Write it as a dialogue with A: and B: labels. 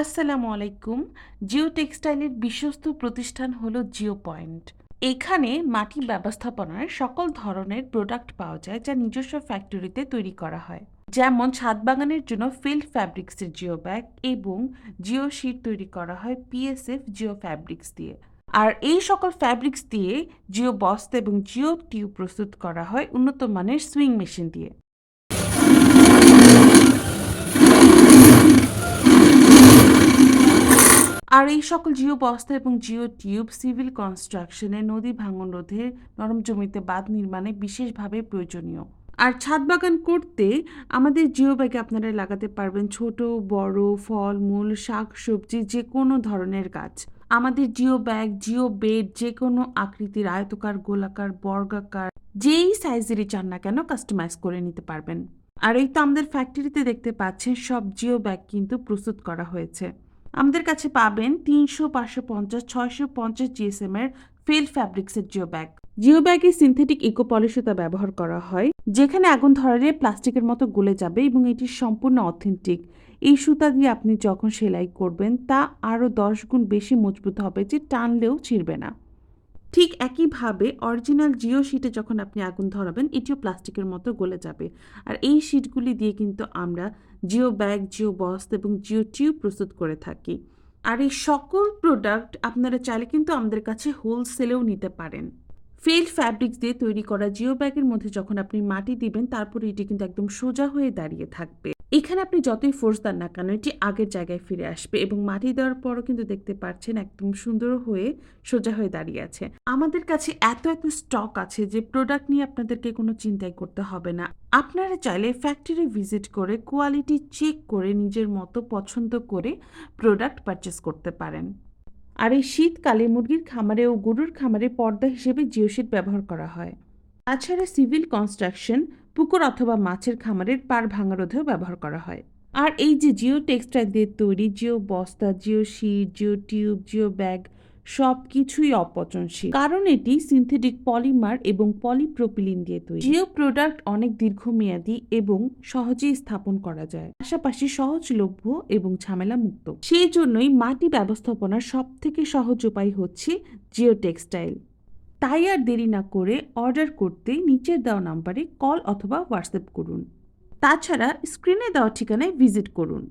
A: আসসালামু আলাইকুম। জিও টেক্সটাইলের বিশ্বস্ত প্রতিষ্ঠান হলো জিও পয়েন্ট এখানে মাটি ব্যবস্থাপনার সকল ধরনের প্রোডাক্ট পাওয়া যায় যা নিজস্ব ফ্যাক্টরিতে তৈরি করা হয়। যেমন ছাদ বাগানের জন্য ফিল্ড ফ্যাব্রিক্সের জিও ব্যাগ এবং জিও শিট তৈরি করা হয় পিএসএফ জিও ফ্যাব্রিক্স দিয়ে। আর এই সকল ফ্যাব্রিক্স দিয়ে জিও বস্তা এবং জিও টিউব প্রস্তুত করা হয় উন্নত মানের সুইং মেশিন দিয়ে। আর এই সকল জিও বস্তা এবং জিও টিউব সিভিল কনস্ট্রাকশনে নদী ভাঙন রোধে নরম জমিতে বাঁধ নির্মাণে বিশেষভাবে প্রয়োজনীয়। আর ছাদ বাগান করতে আমাদের জিও ব্যাগে আপনারা লাগাতে পারবেন ছোট, বড় ফল মূল শাক সবজি যে কোনো ধরনের গাছ। আমাদের জিও ব্যাগ, জিও বেড যে কোনো আকৃতির আয়তকার, গোলাকার, বর্গাকার, যেই সাইজেরই চান না কেন কাস্টমাইজ করে নিতে পারবেন। আর এই তো আমাদের ফ্যাক্টরিতে দেখতে পাচ্ছেন সব জিও ব্যাগ কিন্তু প্রস্তুত করা হয়েছে। আমাদের কাছে পাবেন তিনশো, পাঁচশো পঞ্চাশ, ছয়শো পঞ্চাশ জিএসএম এর ফিল্ড ফ্যাব্রিক্সের জিও ব্যাগ। জিও ব্যাগে সিনথেটিক ইকো পলিসিতা ব্যবহার করা হয়, যেখানে আগুন ধরালে প্লাস্টিকের মতো গলে যাবে এবং এটি সম্পূর্ণ অথেন্টিক এই সুতা দিয়ে আপনি যখন সেলাই করবেন তা আরও দশ গুণ বেশি মজবুত হবে যে টানলেও ছিঁড়বে না। ঠিক একইভাবে অরিজিনাল জিও শিটে যখন আপনি আগুন ধরাবেন, এটিও প্লাস্টিকের মতো গলে যাবে। আর এই শিটগুলি দিয়ে কিন্তু আমরা জিও ব্যাগ জিও বস্তা এবং জিও টিউব প্রস্তুত করে থাকি। আর এই সকল প্রোডাক্ট আপনারা চাইলে কিন্তু আমাদের কাছে হোলসেলেও নিতে পারেন। ফিল্ড ফ্যাব্রিক্স দিয়ে তৈরি করা জিও ব্যাগের মধ্যে যখন আপনি মাটি দিবেন, তারপরে এটি কিন্তু একদম সোজা হয়ে দাঁড়িয়ে থাকবে। এখানে আপনি যতই ফোর্স দেন না কেন, এটি আগের জায়গায় ফিরে আসবে এবং মাটি দেওয়ার পরও কিন্তু দেখতে পাচ্ছেন একদম সুন্দর হয়ে সোজা হয়ে দাঁড়িয়ে আছে। আমাদের কাছে এত এত স্টক আছে যে প্রোডাক্ট নিয়ে আপনাদেরকে কোনো চিন্তাই করতে হবে না। আপনারা চাইলে ফ্যাক্টরি ভিজিট করে কোয়ালিটি চেক করে নিজের মতো পছন্দ করে প্রোডাক্ট পারচেস করতে পারেন। আর এই শীতকালে মুরগির খামারে ও গরুর খামারে পর্দা হিসেবে জিওশিট ব্যবহার করা হয়। তাছাড়া সিভিল কনস্ট্রাকশন, পুকুর অথবা মাছের খামারের পার ভাঙা রোধেও ব্যবহার করা হয়। আর এই যে জিও টেক্সটাইল দিয়ে তৈরি জিও বস্তা, geo sheet, geo tube, geo bag সব কিছুই অপচনশীল। কারণ এটি সিনথেটিক পলিমার এবং পলিপ্রোপিলিন দিয়ে তৈরি। জিও প্রোডাক্ট অনেক দীর্ঘমেয়াদী এবং সহজেই স্থাপন করা যায়। পাশাপাশি সহজলভ্য এবং ঝামেলা মুক্ত সেই জন্যই মাটি ব্যবস্থাপনার সব থেকে সহজ উপায় হচ্ছে জিও টেক্সটাইল তাই আর দেরি না করে অর্ডার করতে নিচের দেওয়া নাম্বারে কল অথবা হোয়াটসঅ্যাপ করুন। তাছাড়া স্ক্রিনে দেওয়া ঠিকানায় ভিজিট করুন।